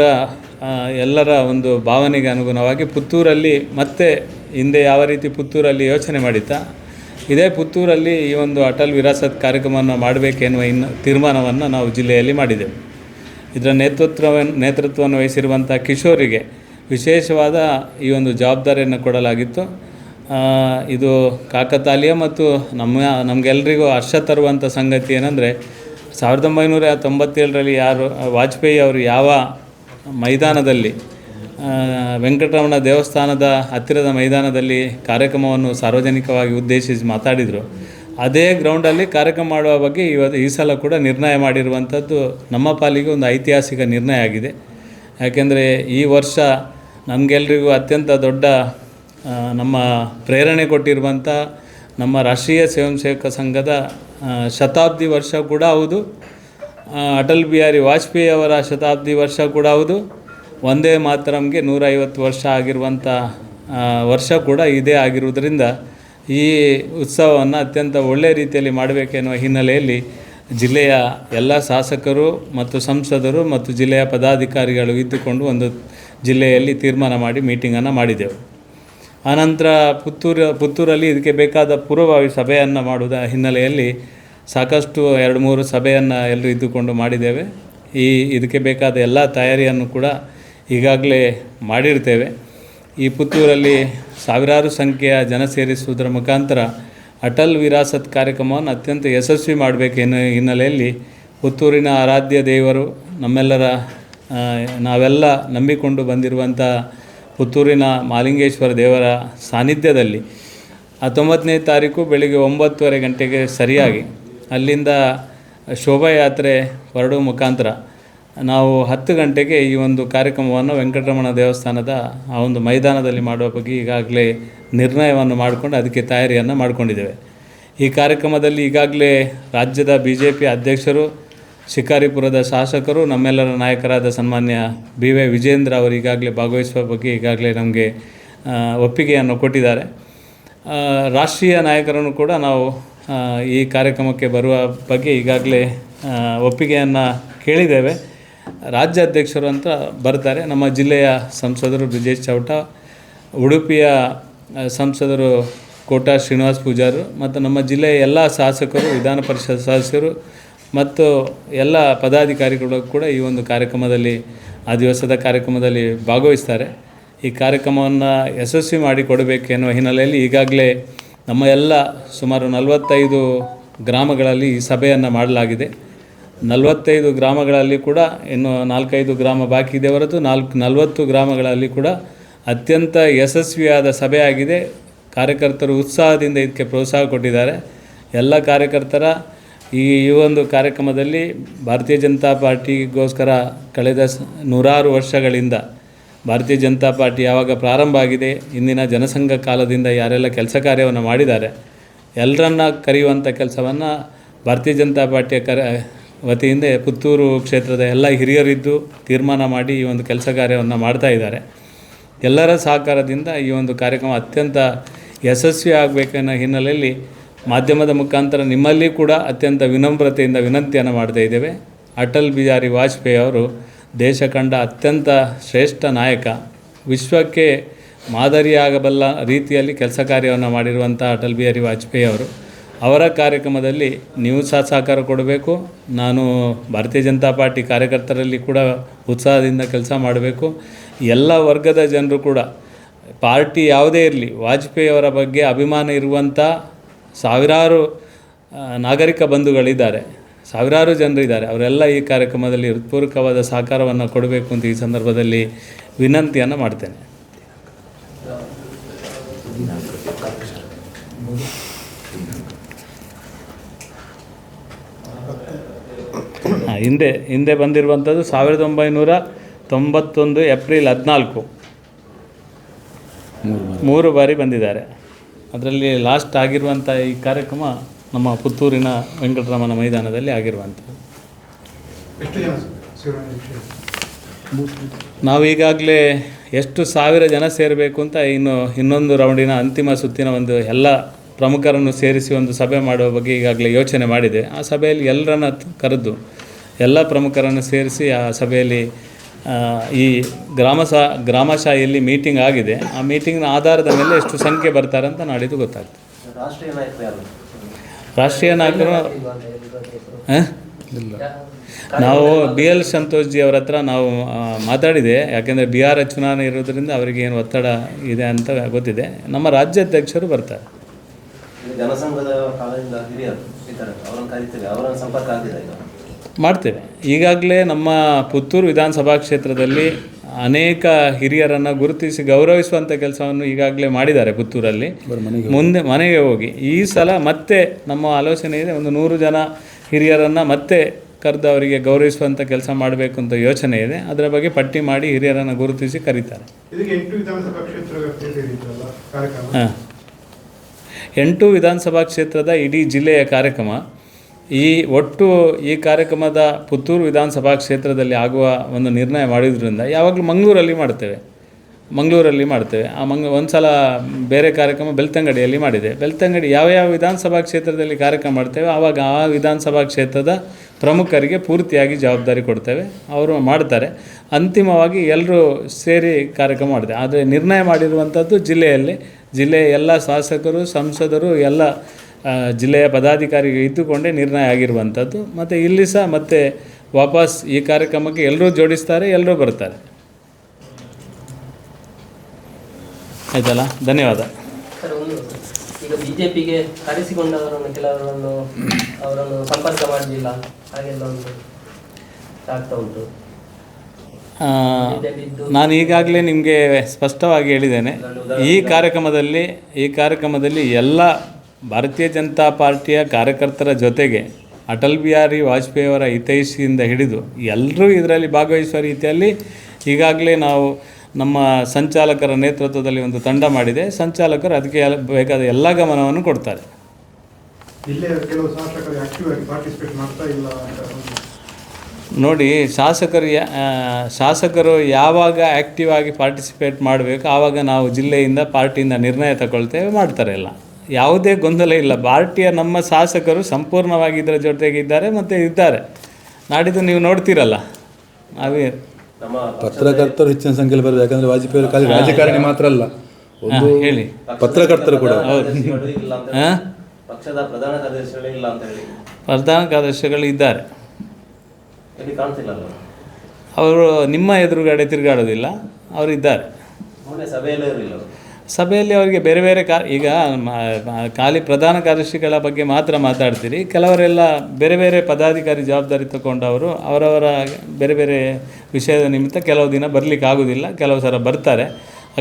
ಎಲ್ಲರ ಒಂದು ಭಾವನೆಗೆ ಅನುಗುಣವಾಗಿ ಪುತ್ತೂರಲ್ಲಿ ಮತ್ತೆ ಹಿಂದೆ ಯಾವ ರೀತಿ ಪುತ್ತೂರಲ್ಲಿ ಯೋಚನೆ ಮಾಡಿತ್ತಾ, ಇದೇ ಪುತ್ತೂರಲ್ಲಿ ಈ ಒಂದು ಅಟಲ್ ವಿರಾಸತ್ ಕಾರ್ಯಕ್ರಮವನ್ನು ಮಾಡಬೇಕೆನ್ನುವ ಇನ್ನು ತೀರ್ಮಾನವನ್ನು ನಾವು ಜಿಲ್ಲೆಯಲ್ಲಿ ಮಾಡಿದೆವು. ಇದರ ನೇತೃತ್ವವನ್ನು ನೇತೃತ್ವವನ್ನು ವಹಿಸಿರುವಂಥ ಕಿಶೋರಿಗೆ ವಿಶೇಷವಾದ ಈ ಒಂದು ಜವಾಬ್ದಾರಿಯನ್ನು ಕೊಡಲಾಗಿತ್ತು. ಇದು ಕಾಕತಾಳೀಯ ಮತ್ತು ನಮ್ಮ ನಮಗೆಲ್ಲರಿಗೂ ಹರ್ಷ ತರುವಂಥ ಸಂಗತಿ ಏನಂದರೆ, ಸಾವಿರದ ಒಂಬೈನೂರ ತೊಂಬತ್ತೇಳರಲ್ಲಿ ಯಾರು, ವಾಜಪೇಯಿ ಅವರು ಯಾವ ಮೈದಾನದಲ್ಲಿ ವೆಂಕಟರಮಣ ದೇವಸ್ಥಾನದ ಹತ್ತಿರದ ಮೈದಾನದಲ್ಲಿ ಕಾರ್ಯಕ್ರಮವನ್ನು ಸಾರ್ವಜನಿಕವಾಗಿ ಉದ್ದೇಶಿಸಿ ಮಾತಾಡಿದರು, ಅದೇ ಗ್ರೌಂಡಲ್ಲಿ ಕಾರ್ಯಕ್ರಮ ಮಾಡುವ ಬಗ್ಗೆ ಇವತ್ತು ಈ ಸಲ ಕೂಡ ನಿರ್ಣಯ ಮಾಡಿರುವಂಥದ್ದು ನಮ್ಮ ಪಾಲಿಗೆ ಒಂದು ಐತಿಹಾಸಿಕ ನಿರ್ಣಯ ಆಗಿದೆ. ಯಾಕೆಂದರೆ ಈ ವರ್ಷ ನಮಗೆಲ್ರಿಗೂ ಅತ್ಯಂತ ದೊಡ್ಡ ನಮ್ಮ ಪ್ರೇರಣೆ ಕೊಟ್ಟಿರುವಂಥ ನಮ್ಮ ರಾಷ್ಟ್ರೀಯ ಸ್ವಯಂ ಸೇವಕ ಸಂಘದ ಶತಾಬ್ದಿ ವರ್ಷ ಕೂಡ ಹೌದು. ಅಟಲ್ ಬಿಹಾರಿ ವಾಜಪೇಯಿ ಅವರ ಶತಾಬ್ದಿ ವರ್ಷ ಕೂಡ ಹೌದು. ಒಂದೇ ಮಾತರಂಗೆ ನೂರೈವತ್ತು ವರ್ಷ ಆಗಿರುವಂಥ ವರ್ಷ ಕೂಡ ಇದೇ ಆಗಿರುವುದರಿಂದ ಈ ಉತ್ಸವವನ್ನು ಅತ್ಯಂತ ಒಳ್ಳೆಯ ರೀತಿಯಲ್ಲಿ ಮಾಡಬೇಕೆನ್ನುವ ಹಿನ್ನೆಲೆಯಲ್ಲಿ ಜಿಲ್ಲೆಯ ಎಲ್ಲ ಶಾಸಕರು ಮತ್ತು ಸಂಸದರು ಮತ್ತು ಜಿಲ್ಲೆಯ ಪದಾಧಿಕಾರಿಗಳು ಇದ್ದುಕೊಂಡು ಒಂದು ಜಿಲ್ಲೆಯಲ್ಲಿ ತೀರ್ಮಾನ ಮಾಡಿ ಮೀಟಿಂಗನ್ನು ಮಾಡಿದೆವು. ಆನಂತರ ಪುತ್ತೂರು, ಪುತ್ತೂರಲ್ಲಿ ಇದಕ್ಕೆ ಬೇಕಾದ ಪೂರ್ವಭಾವಿ ಸಭೆಯನ್ನು ಮಾಡುವುದ ಹಿನ್ನೆಲೆಯಲ್ಲಿ ಸಾಕಷ್ಟು ಎರಡು ಮೂರು ಸಭೆಯನ್ನು ಎಲ್ಲರೂ ಇದ್ದುಕೊಂಡು ಮಾಡಿದ್ದೇವೆ. ಈ ಇದಕ್ಕೆ ಬೇಕಾದ ಎಲ್ಲ ತಯಾರಿಯನ್ನು ಕೂಡ ಈಗಾಗಲೇ ಮಾಡಿರ್ತೇವೆ. ಈ ಪುತ್ತೂರಲ್ಲಿ ಸಾವಿರಾರು ಸಂಖ್ಯೆಯ ಜನ ಸೇರಿಸುವುದರ ಮುಖಾಂತರ ಅಟಲ್ ವಿರಾಸತ್ ಕಾರ್ಯಕ್ರಮವನ್ನು ಅತ್ಯಂತ ಯಶಸ್ವಿ ಮಾಡಬೇಕೆನ್ನೋ ಹಿನ್ನೆಲೆಯಲ್ಲಿ ಪುತ್ತೂರಿನ ಆರಾಧ್ಯ ದೇವರು ನಮ್ಮೆಲ್ಲರ ನಾವೆಲ್ಲ ನಂಬಿಕೊಂಡು ಬಂದಿರುವಂಥ ಪುತ್ತೂರಿನ ಮಾಲಿಂಗೇಶ್ವರ ದೇವರ ಸಾನ್ನಿಧ್ಯದಲ್ಲಿ ಹತ್ತೊಂಬತ್ತನೇ ತಾರೀಕು ಬೆಳಿಗ್ಗೆ ಒಂಬತ್ತುವರೆ ಗಂಟೆಗೆ ಸರಿಯಾಗಿ ಅಲ್ಲಿಂದ ಶೋಭಾಯಾತ್ರೆ ಹೊರಡುವ ಮುಖಾಂತರ ನಾವು ಹತ್ತು ಗಂಟೆಗೆ ಈ ಒಂದು ಕಾರ್ಯಕ್ರಮವನ್ನು ವೆಂಕಟರಮಣ ದೇವಸ್ಥಾನದ ಆ ಒಂದು ಮೈದಾನದಲ್ಲಿ ಮಾಡುವ ಬಗ್ಗೆ ಈಗಾಗಲೇ ನಿರ್ಣಯವನ್ನು ಮಾಡಿಕೊಂಡು ಅದಕ್ಕೆ ತಯಾರಿಯನ್ನು ಮಾಡಿಕೊಂಡಿದ್ದೇವೆ. ಈ ಕಾರ್ಯಕ್ರಮದಲ್ಲಿ ಈಗಾಗಲೇ ರಾಜ್ಯದ ಬಿ ಜೆ ಪಿ ಅಧ್ಯಕ್ಷರು ಶಿಕಾರಿಪುರದ ಶಾಸಕರು, ನಮ್ಮೆಲ್ಲರ ನಾಯಕರಾದ ಸನ್ಮಾನ್ಯ ಬಿ ವೈ ವಿಜೇಂದ್ರ ಅವರು ಈಗಾಗಲೇ ಭಾಗವಹಿಸುವ ಬಗ್ಗೆ ಈಗಾಗಲೇ ನಮಗೆ ಒಪ್ಪಿಗೆಯನ್ನು ಕೊಟ್ಟಿದ್ದಾರೆ. ರಾಷ್ಟ್ರೀಯ ನಾಯಕರನ್ನು ಕೂಡ ನಾವು ಈ ಕಾರ್ಯಕ್ರಮಕ್ಕೆ ಬರುವ ಬಗ್ಗೆ ಈಗಾಗಲೇ ಒಪ್ಪಿಗೆಯನ್ನು ಕೇಳಿದ್ದೇವೆ. ರಾಜ್ಯಾಧ್ಯಕ್ಷರು ಅಂತ ಬರ್ತಾರೆ. ನಮ್ಮ ಜಿಲ್ಲೆಯ ಸಂಸದರು ಬ್ರಿಜೇಶ್ ಚೌಟ, ಉಡುಪಿಯ ಸಂಸದರು ಕೋಟಾ ಶ್ರೀನಿವಾಸ್ ಪೂಜಾರು, ಮತ್ತು ನಮ್ಮ ಜಿಲ್ಲೆಯ ಎಲ್ಲ ಶಾಸಕರು, ವಿಧಾನ ಪರಿಷತ್ ಸದಸ್ಯರು ಮತ್ತು ಎಲ್ಲ ಪದಾಧಿಕಾರಿಗಳು ಕೂಡ ಈ ಒಂದು ಕಾರ್ಯಕ್ರಮದಲ್ಲಿ, ಆ ದಿವಸದ ಕಾರ್ಯಕ್ರಮದಲ್ಲಿ ಭಾಗವಹಿಸ್ತಾರೆ. ಈ ಕಾರ್ಯಕ್ರಮವನ್ನು ಯಶಸ್ವಿ ಮಾಡಿಕೊಡಬೇಕು ಎನ್ನುವ ಹಿನ್ನೆಲೆಯಲ್ಲಿ ಈಗಾಗಲೇ ನಮ್ಮ ಎಲ್ಲ ಸುಮಾರು ನಲವತ್ತೈದು ಗ್ರಾಮಗಳಲ್ಲಿ ಈ ಸಭೆಯನ್ನು ಮಾಡಲಾಗಿದೆ. ನಲವತ್ತೈದು ಗ್ರಾಮಗಳಲ್ಲಿ ಕೂಡ ಇನ್ನು ನಾಲ್ಕೈದು ಗ್ರಾಮ ಬಾಕಿ ಇದೆ ಹೊರತು ನಾಲ್ಕು, ನಲವತ್ತು ಗ್ರಾಮಗಳಲ್ಲಿ ಕೂಡ ಅತ್ಯಂತ ಯಶಸ್ವಿಯಾದ ಸಭೆಯಾಗಿದೆ. ಕಾರ್ಯಕರ್ತರು ಉತ್ಸಾಹದಿಂದ ಇದಕ್ಕೆ ಪ್ರೋತ್ಸಾಹ ಕೊಟ್ಟಿದ್ದಾರೆ. ಎಲ್ಲ ಕಾರ್ಯಕರ್ತರ ಈ ಒಂದು ಕಾರ್ಯಕ್ರಮದಲ್ಲಿ ಭಾರತೀಯ ಜನತಾ ಪಾರ್ಟಿಗೋಸ್ಕರ ಕಳೆದ ಸ- ನೂರಾರು ವರ್ಷಗಳಿಂದ ಭಾರತೀಯ ಜನತಾ ಪಾರ್ಟಿ ಯಾವಾಗ ಪ್ರಾರಂಭ ಆಗಿದೆ, ಇಂದಿನ ಜನಸಂಘ ಕಾಲದಿಂದ ಯಾರೆಲ್ಲ ಕೆಲಸ ಕಾರ್ಯವನ್ನು ಮಾಡಿದ್ದಾರೆ, ಎಲ್ಲರನ್ನ ಕರೆಯುವಂಥ ಕೆಲಸವನ್ನು ಭಾರತೀಯ ಜನತಾ ಪಾರ್ಟಿಯ ಕರ ವತಿಯಿಂದ ಪುತ್ತೂರು ಕ್ಷೇತ್ರದ ಎಲ್ಲ ಹಿರಿಯರಿದ್ದು ತೀರ್ಮಾನ ಮಾಡಿ ಈ ಒಂದು ಕೆಲಸ ಕಾರ್ಯವನ್ನು ಮಾಡ್ತಾ ಇದ್ದಾರೆ. ಎಲ್ಲರ ಸಹಕಾರದಿಂದ ಈ ಒಂದು ಕಾರ್ಯಕ್ರಮ ಅತ್ಯಂತ ಯಶಸ್ವಿ ಆಗಬೇಕನ್ನೋ ಹಿನ್ನೆಲೆಯಲ್ಲಿ ಮಾಧ್ಯಮದ ಮುಖಾಂತರ ನಿಮ್ಮಲ್ಲಿ ಕೂಡ ಅತ್ಯಂತ ವಿನಮ್ರತೆಯಿಂದ ವಿನಂತಿಯನ್ನು ಮಾಡ್ತಾ ಇದ್ದೇವೆ. ಅಟಲ್ ಬಿಹಾರಿ ವಾಜಪೇಯಿ ಅವರು ದೇಶ ಕಂಡ ಅತ್ಯಂತ ಶ್ರೇಷ್ಠ ನಾಯಕ. ವಿಶ್ವಕ್ಕೆ ಮಾದರಿಯಾಗಬಲ್ಲ ರೀತಿಯಲ್ಲಿ ಕೆಲಸ ಕಾರ್ಯವನ್ನು ಮಾಡಿರುವಂಥ ಅಟಲ್ ಬಿಹಾರಿ ವಾಜಪೇಯಿ ಅವರು. ಅವರ ಕಾರ್ಯಕ್ರಮದಲ್ಲಿ ನೀವು ಸಹ ಸಹಕಾರ ಕೊಡಬೇಕು. ನಾನು ಭಾರತೀಯ ಜನತಾ ಪಾರ್ಟಿ ಕಾರ್ಯಕರ್ತರಲ್ಲಿ ಕೂಡ ಉತ್ಸಾಹದಿಂದ ಕೆಲಸ ಮಾಡಬೇಕು. ಎಲ್ಲ ವರ್ಗದ ಜನರು ಕೂಡ ಪಾರ್ಟಿ ಯಾವುದೇ ಇರಲಿ, ವಾಜಪೇಯಿ ಅವರ ಬಗ್ಗೆ ಅಭಿಮಾನ ಇರುವಂಥ ಸಾವಿರಾರು ನಾಗರಿಕ ಬಂಧುಗಳಿದ್ದಾರೆ. ಸಾವಿರಾರು ಜನರಿದ್ದಾರೆ. ಅವರೆಲ್ಲ ಈ ಕಾರ್ಯಕ್ರಮದಲ್ಲಿ ಹೃತ್ಪೂರ್ವಕವಾದ ಸಹಕಾರವನ್ನು ಕೊಡಬೇಕು ಅಂತ ಈ ಸಂದರ್ಭದಲ್ಲಿ ವಿನಂತಿಯನ್ನು ಮಾಡ್ತೇನೆ. ಹಿಂದೆ ಹಿಂದೆ ಬಂದಿರುವಂಥದ್ದು ಸಾವಿರದ ಒಂಬೈನೂರ ತೊಂಬತ್ತೊಂದು ಏಪ್ರಿಲ್ ಹದಿನಾಲ್ಕು. ಮೂರು ಬಾರಿ ಬಂದಿದ್ದಾರೆ. ಅದರಲ್ಲಿ ಲಾಸ್ಟ್ ಆಗಿರುವಂಥ ಈ ಕಾರ್ಯಕ್ರಮ ನಮ್ಮ ಪುತ್ತೂರಿನ ವೆಂಕಟರಮಣ ಮೈದಾನದಲ್ಲಿ ಆಗಿರುವಂಥದ್ದು. ನಾವೀಗಾಗಲೇ ಎಷ್ಟು ಸಾವಿರ ಜನ ಸೇರಬೇಕು ಅಂತ ಇನ್ನು ಇನ್ನೊಂದು ರೌಂಡಿನ ಅಂತಿಮ ಸುತ್ತಿನ ಒಂದು ಎಲ್ಲ ಪ್ರಮುಖರನ್ನು ಸೇರಿಸಿ ಒಂದು ಸಭೆ ಮಾಡುವ ಬಗ್ಗೆ ಈಗಾಗಲೇ ಯೋಚನೆ ಮಾಡಿದೆ. ಆ ಸಭೆಯಲ್ಲಿ ಎಲ್ಲರನ್ನ ಕರೆದು ಎಲ್ಲ ಪ್ರಮುಖರನ್ನು ಸೇರಿಸಿ ಆ ಸಭೆಯಲ್ಲಿ ಈ ಗ್ರಾಮ ಸಾ ಗ್ರಾಮಶಾಹಿಯಲ್ಲಿ ಮೀಟಿಂಗ್ ಆಗಿದೆ. ಆ ಮೀಟಿಂಗ್ನ ಆಧಾರದ ಮೇಲೆ ಎಷ್ಟು ಸಂಖ್ಯೆ ಬರ್ತಾರೆ ಅಂತ ನಾಡಿದ್ದು ಗೊತ್ತಾಗ್ತದೆ. ರಾಷ್ಟ್ರೀಯ ನಾಯಕರು? ನಾವು ಬಿ ಎಲ್ ಸಂತೋಷ್ ಜಿ ಅವರ ಹತ್ರ ನಾವು ಮಾತಾಡಿದೆ. ಯಾಕೆಂದರೆ ಬಿಹಾರ ಚುನಾವಣೆ ಇರೋದ್ರಿಂದ ಅವರಿಗೆ ಏನು ಒತ್ತಡ ಇದೆ ಅಂತ ಗೊತ್ತಿದೆ. ನಮ್ಮ ರಾಜ್ಯಾಧ್ಯಕ್ಷರು ಬರ್ತಾರೆ. ಜನಸಂಘದ ಕಾಲದಿಂದ ಹಿರಿಯರು ಇದ್ದಾರೆ. ಅವರನ್ನು ಕರೀತೇವೆ. ಅವರನ್ನು ಸಂಪರ್ಕ ಆಗಿದೆ ಈಗ. ಮಾಡ್ತೇವೆ. ಈಗಾಗಲೇ ನಮ್ಮ ಪುತ್ತೂರು ವಿಧಾನಸಭಾ ಕ್ಷೇತ್ರದಲ್ಲಿ ಅನೇಕ ಹಿರಿಯರನ್ನು ಗುರುತಿಸಿ ಗೌರವಿಸುವಂಥ ಕೆಲಸವನ್ನು ಈಗಾಗಲೇ ಮಾಡಿದ್ದಾರೆ ಪುತ್ತೂರಲ್ಲಿ. ಮುಂದೆ ಮನೆಗೆ ಹೋಗಿ. ಈ ಸಲ ಮತ್ತೆ ನಮ್ಮ ಆಲೋಚನೆ ಇದೆ ಒಂದು ನೂರು ಜನ ಹಿರಿಯರನ್ನು ಮತ್ತೆ ಕರೆದು ಅವರಿಗೆ ಗೌರವಿಸುವಂಥ ಕೆಲಸ ಮಾಡಬೇಕು ಅಂತ ಯೋಚನೆ ಇದೆ. ಅದರ ಬಗ್ಗೆ ಪಟ್ಟಿ ಮಾಡಿ ಹಿರಿಯರನ್ನು ಗುರುತಿಸಿ ಕರೀತಾರೆ. ಹಾಂ. ಎಂಟು ವಿಧಾನಸಭಾ ಕ್ಷೇತ್ರದ ಇಡೀ ಜಿಲ್ಲೆಯ ಕಾರ್ಯಕ್ರಮ. ಈ ಒಟ್ಟು ಈ ಕಾರ್ಯಕ್ರಮದ ಪುತ್ತೂರು ವಿಧಾನಸಭಾ ಕ್ಷೇತ್ರದಲ್ಲಿ ಆಗುವ ಒಂದು ನಿರ್ಣಯ ಮಾಡಿದ್ರಿಂದ ಯಾವಾಗಲೂ ಮಂಗಳೂರಲ್ಲಿ ಮಾಡ್ತೇವೆ. ಮಂಗಳೂರಲ್ಲಿ ಮಾಡ್ತೇವೆ. ಆ ಮಂಗ್ ಒಂದು ಸಲ ಬೇರೆ ಕಾರ್ಯಕ್ರಮ ಬೆಳ್ತಂಗಡಿಯಲ್ಲಿ ಮಾಡಿದೆ. ಬೆಳ್ತಂಗಡಿ ಯಾವ ಯಾವ ವಿಧಾನಸಭಾ ಕ್ಷೇತ್ರದಲ್ಲಿ ಕಾರ್ಯಕ್ರಮ ಮಾಡ್ತೇವೆ, ಆವಾಗ ಆ ವಿಧಾನಸಭಾ ಕ್ಷೇತ್ರದ ಪ್ರಮುಖರಿಗೆ ಪೂರ್ತಿಯಾಗಿ ಜವಾಬ್ದಾರಿ ಕೊಡ್ತೇವೆ. ಅವರು ಮಾಡ್ತಾರೆ. ಅಂತಿಮವಾಗಿ ಎಲ್ಲರೂ ಸೇರಿ ಕಾರ್ಯಕ್ರಮ ಮಾಡಿದೆ. ಆದರೆ ನಿರ್ಣಯ ಮಾಡಿರುವಂಥದ್ದು ಜಿಲ್ಲೆಯಲ್ಲಿ. ಜಿಲ್ಲೆಯ ಎಲ್ಲ ಶಾಸಕರು, ಸಂಸದರು, ಎಲ್ಲ ಜಿಲ್ಲೆಯ ಪದಾಧಿಕಾರಿಗೆ ಇದ್ದುಕೊಂಡೇ ನಿರ್ಣಯ ಆಗಿರುವಂಥದ್ದು. ಮತ್ತು ಇಲ್ಲಿ ಸಹ ಮತ್ತೆ ವಾಪಸ್ ಈ ಕಾರ್ಯಕ್ರಮಕ್ಕೆ ಎಲ್ಲರೂ ಜೋಡಿಸ್ತಾರೆ ಎಲ್ಲರೂ ಬರ್ತಾರೆ. ಆಯ್ತಲ್ಲ? ಧನ್ಯವಾದ. ಸರ್ ಒಂದು ಈಗ ಬಿಜೆಪಿಗೆ ಕರೆಸಿಕೊಂಡವರನ್ನು ಕೆಲವರನ್ನು ಅವರನ್ನು ಸಂಪರ್ಕ ಮಾಡಲಿಲ್ಲ ಹಾಗೆಲ್ಲ ಒಂದು ಆಗ್ತಾ ಉಂಟು. ನಾನು ಈಗಾಗಲೇ ನಿಮಗೆ ಸ್ಪಷ್ಟವಾಗಿ ಹೇಳಿದ್ದೇನೆ. ಈ ಕಾರ್ಯಕ್ರಮದಲ್ಲಿ ಈ ಕಾರ್ಯಕ್ರಮದಲ್ಲಿ ಎಲ್ಲ ಭಾರತೀಯ ಜನತಾ ಪಾರ್ಟಿಯ ಕಾರ್ಯಕರ್ತರ ಜೊತೆಗೆ ಅಟಲ್ ಬಿಹಾರಿ ವಾಜಪೇಯಿ ಅವರ ಹಿತೈಷಿಯಿಂದ ಹಿಡಿದು ಎಲ್ಲರೂ ಇದರಲ್ಲಿ ಭಾಗವಹಿಸುವ ರೀತಿಯಲ್ಲಿ ಈಗಾಗಲೇ ನಾವು ನಮ್ಮ ಸಂಚಾಲಕರ ನೇತೃತ್ವದಲ್ಲಿ ಒಂದು ತಂಡ ಮಾಡಿದೆ. ಸಂಚಾಲಕರು ಅದಕ್ಕೆ ಎಲ್ಲ- ಬೇಕಾದ ಎಲ್ಲ ಗಮನವನ್ನು ಕೊಡ್ತಾರೆ. ನೋಡಿ ಶಾಸಕರು ಯಾ- ಶಾಸಕರು ಯಾವಾಗ ಆ್ಯಕ್ಟಿವ್ ಆಗಿ ಪಾರ್ಟಿಸಿಪೇಟ್ ಮಾಡಬೇಕು ಆವಾಗ ನಾವು ಜಿಲ್ಲೆಯಿಂದ ಪಾರ್ಟಿಯಿಂದ ನಿರ್ಣಯ ತಗೊಳ್ತೇವೆ ಮಾಡ್ತಾರೆ ಎಲ್ಲ. ಯಾವುದೇ ಗೊಂದಲ ಇಲ್ಲ. ಪಾರ್ಟಿಯ ನಮ್ಮ ಶಾಸಕರು ಸಂಪೂರ್ಣವಾಗಿ ಇದರ ಜೊತೆಗಿದ್ದಾರೆ ಮತ್ತು ಇದ್ದಾರೆ. ನಾಡಿದ್ದು ನೀವು ನೋಡ್ತೀರಲ್ಲ. ನಾವೇ ನಮ್ಮ ಪತ್ರಕರ್ತರು ಹೆಚ್ಚಿನ ಸಂಖ್ಯೆಯಲ್ಲಿ ಬರಬೇಕು ಯಾಕಂದ್ರೆ ವಾಜಪೇಯಿ ಅವರು ಖಾಲಿ ರಾಜಕಾರಣಿ ಮಾತ್ರ ಅಲ್ಲ. ಒಂದು ಹೇಳಿ. ಪತ್ರಕರ್ತರು ಕೂಡ. ಪಕ್ಷದ ಪ್ರಧಾನ ಕಾರ್ಯದರ್ಶಿಗಳೇ ಇಲ್ಲ ಅಂತ ಹೇಳಿ. ಪ್ರಧಾನ ಕಾರ್ಯದರ್ಶಿಗಳು ಇದ್ದಾರೆ. ಅವರು ನಿಮ್ಮ ಎದುರುಗಡೆ ತಿರುಗಾಡೋದಿಲ್ಲ. ಅವರು ಇದ್ದಾರೆ. ಮೊನ್ನೆ ಸಭೆಯಲ್ಲೇ ಇರಲಿಲ್ಲ. ಸಭೆಯಲ್ಲಿ ಅವರಿಗೆ ಬೇರೆ ಬೇರೆ ಕಾ ಈಗ ಖಾಲಿ ಪ್ರಧಾನ ಕಾರ್ಯದರ್ಶಿಗಳ ಬಗ್ಗೆ ಮಾತ್ರ ಮಾತಾಡ್ತೀರಿ. ಕೆಲವರೆಲ್ಲ ಬೇರೆ ಬೇರೆ ಪದಾಧಿಕಾರಿ ಜವಾಬ್ದಾರಿ ತಗೊಂಡವರು ಅವರವರ ಬೇರೆ ಬೇರೆ ವಿಷಯದ ನಿಮಿತ್ತ ಕೆಲವು ದಿನ ಬರಲಿಕ್ಕೆ ಆಗೋದಿಲ್ಲ ಕೆಲವು ಸಲ ಬರ್ತಾರೆ.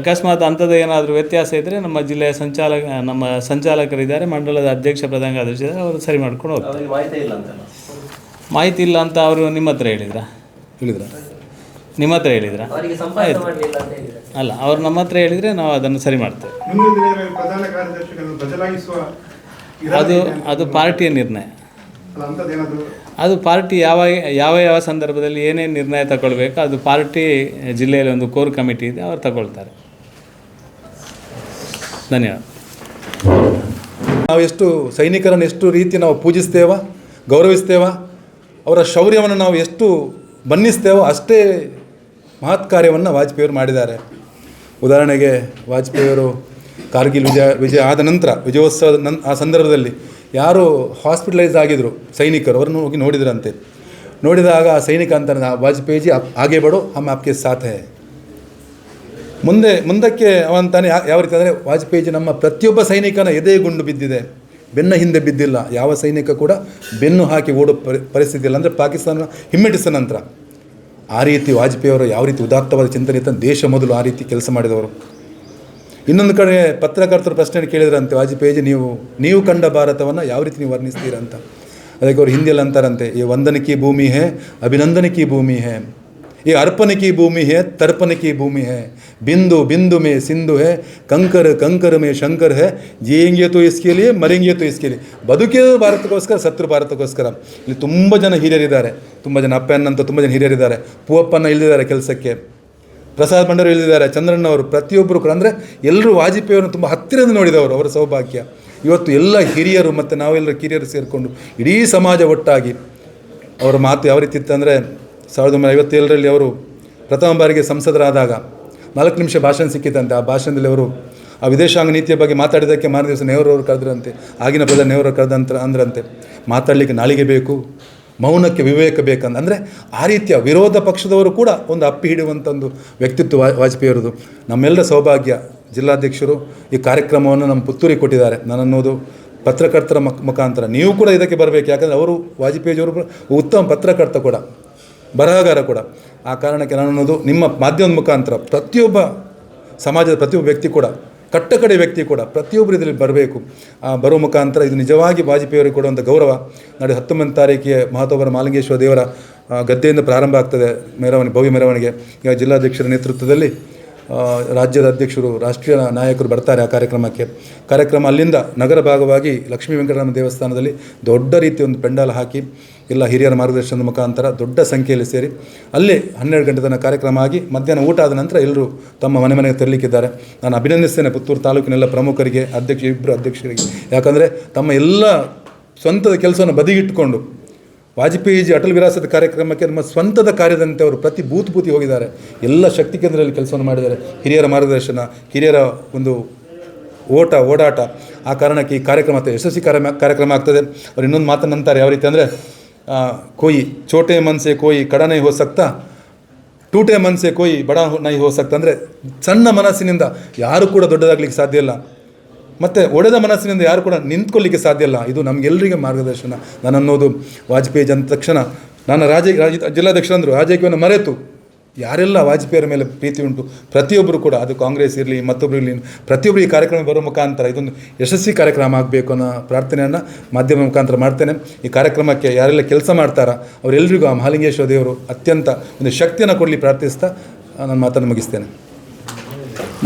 ಅಕಸ್ಮಾತ್ ಅಂಥದ್ದು ಏನಾದರೂ ವ್ಯತ್ಯಾಸ ಇದ್ದರೆ ನಮ್ಮ ಜಿಲ್ಲೆಯ ಸಂಚಾಲಕ ನಮ್ಮ ಸಂಚಾಲಕರಿದ್ದಾರೆ ಮಂಡಲದ ಅಧ್ಯಕ್ಷ ಪ್ರಧಾನ ಕಾರ್ಯದರ್ಶಿ ಇದ್ದಾರೆ ಅವರು ಸರಿ ಮಾಡ್ಕೊಂಡು ಹೋಗ್ತಾರೆ. ಅವರಿಗೆ ಮಾಹಿತಿ ಇಲ್ಲ ಅಂತಲ್ಲ ಮಾಹಿತಿ ಇಲ್ಲ ಅಂತ ಅವರು ನಿಮ್ಮ ಹತ್ರ ಹೇಳಿದ್ರಾ? ಹೇಳಿದ್ರ? ನಿಮ್ಮ ಹತ್ರ ಹೇಳಿದ್ರಾ? ಅವರಿಗೆ ಸಂಪರ್ಕ ಮಾಡಲಿಲ್ಲ ಅಂತ ಹೇಳಿದ್ದಾರೆ ಅಲ್ಲ ಅವ್ರು ನಮ್ಮ ಹತ್ರ ಹೇಳಿದರೆ ನಾವು ಅದನ್ನು ಸರಿ ಮಾಡ್ತೇವೆ. ಅದು ಅದು ಪಾರ್ಟಿಯ ನಿರ್ಣಯ. ಅದು ಪಾರ್ಟಿ ಯಾವ ಯಾವ ಯಾವ ಸಂದರ್ಭದಲ್ಲಿ ಏನೇನು ನಿರ್ಣಯ ತಗೊಳ್ಬೇಕು ಅದು ಪಾರ್ಟಿ ಜಿಲ್ಲೆಯಲ್ಲಿ ಒಂದು ಕೋರ್ ಕಮಿಟಿ ಇದೆ ಅವ್ರು ತಗೊಳ್ತಾರೆ. ಧನ್ಯವಾದ. ನಾವು ಎಷ್ಟು ಸೈನಿಕರನ್ನು ಎಷ್ಟು ರೀತಿ ನಾವು ಪೂಜಿಸ್ತೇವ ಗೌರವಿಸ್ತೇವ ಅವರ ಶೌರ್ಯವನ್ನು ನಾವು ಎಷ್ಟು ಬನ್ನಿಸ್ತೇವೋ ಅಷ್ಟೇ ಮಹತ್ ಕಾರ್ಯವನ್ನು ವಾಜಪೇಯಿಯವರು ಮಾಡಿದ್ದಾರೆ. ಉದಾಹರಣೆಗೆ ವಾಜಪೇಯಿಯವರು ಕಾರ್ಗಿಲ್ ವಿಜಯ ವಿಜಯ ಆದ ನಂತರ, ವಿಜಯೋತ್ಸವದ ನನ್, ಆ ಸಂದರ್ಭದಲ್ಲಿ ಯಾರು ಹಾಸ್ಪಿಟಲೈಸ್ ಆಗಿದ್ರು, ಸೈನಿಕರು, ಅವರನ್ನು ಹೋಗಿ ನೋಡಿದ್ರಂತೆ. ನೋಡಿದಾಗ ಆ ಸೈನಿಕ ಅಂತ ವಾಜಪೇಯಿಜಿ ಹಾಗೆ ಬಡೋ, ಹಮ್ ಆಪ್ಕೆ ಸಾಥ್ ಹೈ. ಮುಂದೆ, ಮುಂದಕ್ಕೆ ಅವಂತಾನೆ ಯಾವ ರೀತಿ ಅಂದರೆ, ವಾಜಪೇಯಿಜಿ ನಮ್ಮ ಪ್ರತಿಯೊಬ್ಬ ಸೈನಿಕನ ಎದೆ ಗುಂಡು ಬಿದ್ದಿದೆ. ಬೆನ್ನ ಹಿಂದೆ ಬಿದ್ದಿಲ್ಲ. ಯಾವ ಸೈನಿಕ ಕೂಡ ಬೆನ್ನು ಹಾಕಿ ಓಡೋ ಪರಿ ಪರಿಸ್ಥಿತಿ ಇಲ್ಲ ಅಂದರೆ ಪಾಕಿಸ್ತಾನ, ಹಿಮ್ಮೆಟ್ಟಿಸಿದ ನಂತರ. ಆ ರೀತಿ ವಾಜಪೇಯಿಯವರು ಯಾವ ರೀತಿ ಉದಾತ್ತವಾದ ಚಿಂತನೆ ಇತ್ತು ದೇಶ ಮೊದಲು ಆ ರೀತಿ ಕೆಲಸ ಮಾಡಿದವರು. ಇನ್ನೊಂದು ಕಡೆ ಪತ್ರಕರ್ತರು ಪ್ರಶ್ನೆ ಕೇಳಿದ್ರಂತೆ ವಾಜಪೇಯಿಜಿ ನೀವು ನೀವು ಕಂಡ ಭಾರತವನ್ನು ಯಾವ ರೀತಿ ನೀವು ವರ್ಣಿಸ್ತೀರಂತ. ಅದಕ್ಕೆ ಅವರು ಹಿಂದಿಯಲ್ಲಿ ಅಂತಾರಂತೆ ಈ ವಂದನಕಿ ಭೂಮಿ ಹೇ ಅಭಿನಂದನ ಕಿ ಭೂಮಿ ಹೇ ये अर्पण की भूमि है तर्पण की भूमि है बिंदु बिंदु में सिंधु है कंकर कंकर में शंकर है जिएंगे तो इसके लिए ಮರೆಂಗೆ तो इसके लिए ಬದುಕಿರೋ ಭಾರತಕ್ಕೋಸ್ಕರ ಸತ್ರು ಭಾರತಕ್ಕೋಸ್ಕರ ಇಲ್ಲಿ ತುಂಬ ಜನ ಹಿರಿಯರಿದ್ದಾರೆ ತುಂಬ ಜನ ಅಪ್ಪಣ್ಣ ಅಂತ ತುಂಬ ಜನ ಹಿರಿಯರಿದ್ದಾರೆ ಪೂವಪ್ಪನ ಇಳಿದಿದ್ದಾರೆ ಕೆಲಸಕ್ಕೆ ಪ್ರಸಾದ್ ಭಂಡಾರಿ ಹೇಳಿದ್ದಾರೆ ಚಂದ್ರಣ್ಣವರು ಪ್ರತಿಯೊಬ್ಬರು ಕೂಡ ಅಂದರೆ ಎಲ್ಲರೂ ವಾಜಪೇಯಿಯವರನ್ನು ತುಂಬ ಹತ್ತಿರದಿಂದ ನೋಡಿದವರು ಅವರ ಸೌಭಾಗ್ಯ ಇವತ್ತು ಎಲ್ಲ ಹಿರಿಯರು ಮತ್ತು ನಾವೆಲ್ಲರೂ ಕಿರಿಯರು ಸೇರಿಕೊಂಡು ಇಡೀ ಸಮಾಜ ಒಟ್ಟಾಗಿ ಅವರ ಮಾತು ಯಾವ ರೀತಿ ಇತ್ತಂದರೆ ಸಾವಿರದ ಒಂಬೈನೂರ ಐವತ್ತೇಳರಲ್ಲಿ ಅವರು ಪ್ರಥಮ ಬಾರಿಗೆ ಸಂಸದರಾದಾಗ ನಾಲ್ಕು ನಿಮಿಷ ಭಾಷಣ ಸಿಕ್ಕಿತ್ತಂತೆ ಆ ಭಾಷಣದಲ್ಲಿ ಅವರು ಆ ವಿದೇಶಾಂಗ ನೀತಿಯ ಬಗ್ಗೆ ಮಾತಾಡಿದ್ದಕ್ಕೆ ಮಾರನೇ ದಿವಸ ನೆಹರು ಅವರು ಕರೆದ್ರಂತೆ ಆಗಿನ ಪ್ರಧಾನಿ ನೆಹರು ಅವರು ಕರೆದಂತ ಅಂದ್ರಂತೆ, ಮಾತಾಡಲಿಕ್ಕೆ ನಾಳಿಗೆ ಬೇಕು, ಮೌನಕ್ಕೆ ವಿವೇಕ ಬೇಕಂತ ಅಂದರೆ ಆ ರೀತಿಯ ವಿರೋಧ ಪಕ್ಷದವರು ಕೂಡ ಒಂದು ಅಪ್ಪಿ ಹಿಡಿಯುವಂಥ ಒಂದು ವ್ಯಕ್ತಿತ್ವ ವಾ, ವಾಜಪೇಯಿಯವರದು. ನಮ್ಮೆಲ್ಲರ ಸೌಭಾಗ್ಯ ಜಿಲ್ಲಾಧ್ಯಕ್ಷರು ಈ ಕಾರ್ಯಕ್ರಮವನ್ನು ನಮ್ಮ ಪುತ್ತೂರಿಗೆ ಕೊಟ್ಟಿದ್ದಾರೆ. ನಾನನ್ನೋದು ಪತ್ರಕರ್ತರ ಮುಖಾಂತರ. ನೀವು ಕೂಡ ಇದಕ್ಕೆ ಬರಬೇಕು. ಯಾಕಂದರೆ ಅವರು ವಾಜಪೇಯಿಯವರು ಉತ್ತಮ ಪತ್ರಕರ್ತ ಕೂಡ. ಬರಹಗಾರ ಕೂಡ. ಆ ಕಾರಣಕ್ಕೆ ನಾನು ಅನ್ನೋದು ನಿಮ್ಮ ಮಾಧ್ಯಮದ ಮುಖಾಂತರ ಪ್ರತಿಯೊಬ್ಬ ಸಮಾಜದ ಪ್ರತಿಯೊಬ್ಬ ವ್ಯಕ್ತಿ ಕೂಡ, ಕಟ್ಟಕಡೆ ವ್ಯಕ್ತಿ ಕೂಡ, ಪ್ರತಿಯೊಬ್ಬರು ಇದರಲ್ಲಿ ಬರಬೇಕು. ಬರೋ ಮುಖಾಂತರ ಇದು ನಿಜವಾಗಿ ವಾಜಪೇಯಿಯವರಿಗೆ ಕೊಡುವಂಥ ಗೌರವ. ನಾಳೆ ಹತ್ತೊಂಬತ್ತು ತಾರೀಕಿಗೆ ಮಹತೋಬರ ಮಾಲಿಂಗೇಶ್ವರ ದೇವರ ಗದ್ದೆಯಿಂದ ಪ್ರಾರಂಭ ಆಗ್ತದೆ ಮೆರವಣಿಗೆ, ಭವ್ಯ ಮೆರವಣಿಗೆ. ಈಗ ಜಿಲ್ಲಾಧ್ಯಕ್ಷರ ನೇತೃತ್ವದಲ್ಲಿ ರಾಜ್ಯದ ಅಧ್ಯಕ್ಷರು, ರಾಷ್ಟ್ರೀಯ ನಾಯಕರು ಬರ್ತಾರೆ ಆ ಕಾರ್ಯಕ್ರಮಕ್ಕೆ. ಕಾರ್ಯಕ್ರಮ ಅಲ್ಲಿಂದ ನಗರ ಭಾಗವಾಗಿ ಲಕ್ಷ್ಮೀ ವೆಂಕಟರಾಮ ದೇವಸ್ಥಾನದಲ್ಲಿ ದೊಡ್ಡ ರೀತಿಯ ಒಂದು ಪೆಂಡಾಲ್ ಹಾಕಿ ಎಲ್ಲ ಹಿರಿಯರ ಮಾರ್ಗದರ್ಶನದ ಮುಖಾಂತರ ದೊಡ್ಡ ಸಂಖ್ಯೆಯಲ್ಲಿ ಸೇರಿ ಅಲ್ಲಿ ಹನ್ನೆರಡು ಗಂಟೆ ತನಕ ಕಾರ್ಯಕ್ರಮ ಆಗಿ ಮಧ್ಯಾಹ್ನ ಊಟ ಆದ ನಂತರ ಎಲ್ಲರೂ ತಮ್ಮ ಮನೆ ಮನೆಗೆ ತೆರಲಿಕ್ಕಿದ್ದಾರೆ ನಾನು ಅಭಿನಂದಿಸ್ತೇನೆ ಪುತ್ತೂರು ತಾಲೂಕಿನೆಲ್ಲ ಪ್ರಮುಖರಿಗೆ, ಅಧ್ಯಕ್ಷ ಇಬ್ಬರು ಅಧ್ಯಕ್ಷರಿಗೆ. ಯಾಕಂದರೆ ತಮ್ಮ ಎಲ್ಲ ಸ್ವಂತದ ಕೆಲಸವನ್ನು ಬದಿಗಿಟ್ಟುಕೊಂಡು ವಾಜಪೇಯಿಜಿ ಅಟಲ್ ವಿರಾಸದ ಕಾರ್ಯಕ್ರಮಕ್ಕೆ ನಮ್ಮ ಸ್ವಂತದ ಕಾರ್ಯದಂತೆ ಅವರು ಪ್ರತಿ ಬೂತ್ ಬೂತಿ ಹೋಗಿದ್ದಾರೆ. ಎಲ್ಲ ಶಕ್ತಿ ಕೇಂದ್ರದಲ್ಲಿ ಕೆಲಸವನ್ನು ಮಾಡಿದ್ದಾರೆ. ಹಿರಿಯರ ಮಾರ್ಗದರ್ಶನ, ಹಿರಿಯರ ಒಂದು ಓಟ, ಓಡಾಟ. ಆ ಕಾರಣಕ್ಕೆ ಈ ಕಾರ್ಯಕ್ರಮ ಯಶಸ್ವಿ ಕಾರ್ಯ, ಕಾರ್ಯಕ್ರಮ ಆಗ್ತದೆ. ಅವ್ರು ಇನ್ನೊಂದು ಮಾತನ್ನು ಅಂತಾರೆ ಯಾವ ರೀತಿ ಅಂದರೆ ಕೋಯಿ, ಚೋಟೆ ಮನ್ಸೆ ಕೋಯಿ ಕಡ ನೈ ಹೋ ಸಕ್ತಾ ಟೂಟೆ ಮನ್ಸೆ ಕೋಯಿ ಬಡ ನೈ ಹೋ ಸಕ್ತ ಅಂದರೆ ಸಣ್ಣ ಮನಸ್ಸಿನಿಂದ ಯಾರು ಕೂಡ ದೊಡ್ಡದಾಗಲಿಕ್ಕೆ ಸಾಧ್ಯ ಇಲ್ಲ. ಮತ್ತು ಒಡೆದ ಮನಸ್ಸಿನಿಂದ ಯಾರು ಕೂಡ ನಿಂತ್ಕೊಳ್ಳಿಕ್ಕೆ ಸಾಧ್ಯ ಇಲ್ಲ. ಇದು ನಮಗೆಲ್ಲರಿಗೆ ಮಾರ್ಗದರ್ಶನ. ನಾನು ಅನ್ನೋದು ವಾಜಪೇಯಿ ಅಂದ ತಕ್ಷಣ ನಾನು ರಾಜ ಜಿಲ್ಲಾಧ್ಯಕ್ಷರಂದರು ರಾಜಕೀಯವನ್ನು ಮರೆತು. ಯಾರೆಲ್ಲ ವಾಜಪೇಯಿಯರ ಮೇಲೆ ಪ್ರೀತಿ ಉಂಟು, ಪ್ರತಿಯೊಬ್ಬರು ಕೂಡ, ಅದು ಕಾಂಗ್ರೆಸ್ ಇರಲಿ ಮತ್ತೊಬ್ಬರು ಇರಲಿ, ಪ್ರತಿಯೊಬ್ಬರು ಈ ಕಾರ್ಯಕ್ರಮ ಬರೋ ಮುಖಾಂತರ, ಇದೊಂದು ಯಶಸ್ವಿ ಕಾರ್ಯಕ್ರಮ ಆಗಬೇಕು ಅನ್ನೋ ಪ್ರಾರ್ಥನೆಯನ್ನು ಮಾಧ್ಯಮ ಮುಖಾಂತರ ಮಾಡ್ತೇನೆ. ಈ ಕಾರ್ಯಕ್ರಮಕ್ಕೆ ಯಾರೆಲ್ಲ ಕೆಲಸ ಮಾಡ್ತಾರಾ ಅವರೆಲ್ಲರಿಗೂ ಆ ಮಹಾಲಿಂಗೇಶ್ವರ ದೇವರು ಅತ್ಯಂತ ಒಂದು ಶಕ್ತಿಯನ್ನು ಕೊಡಲಿ ಪ್ರಾರ್ಥಿಸ್ತಾ ನಾನು ಮಾತನ್ನು ಮುಗಿಸ್ತೇನೆ.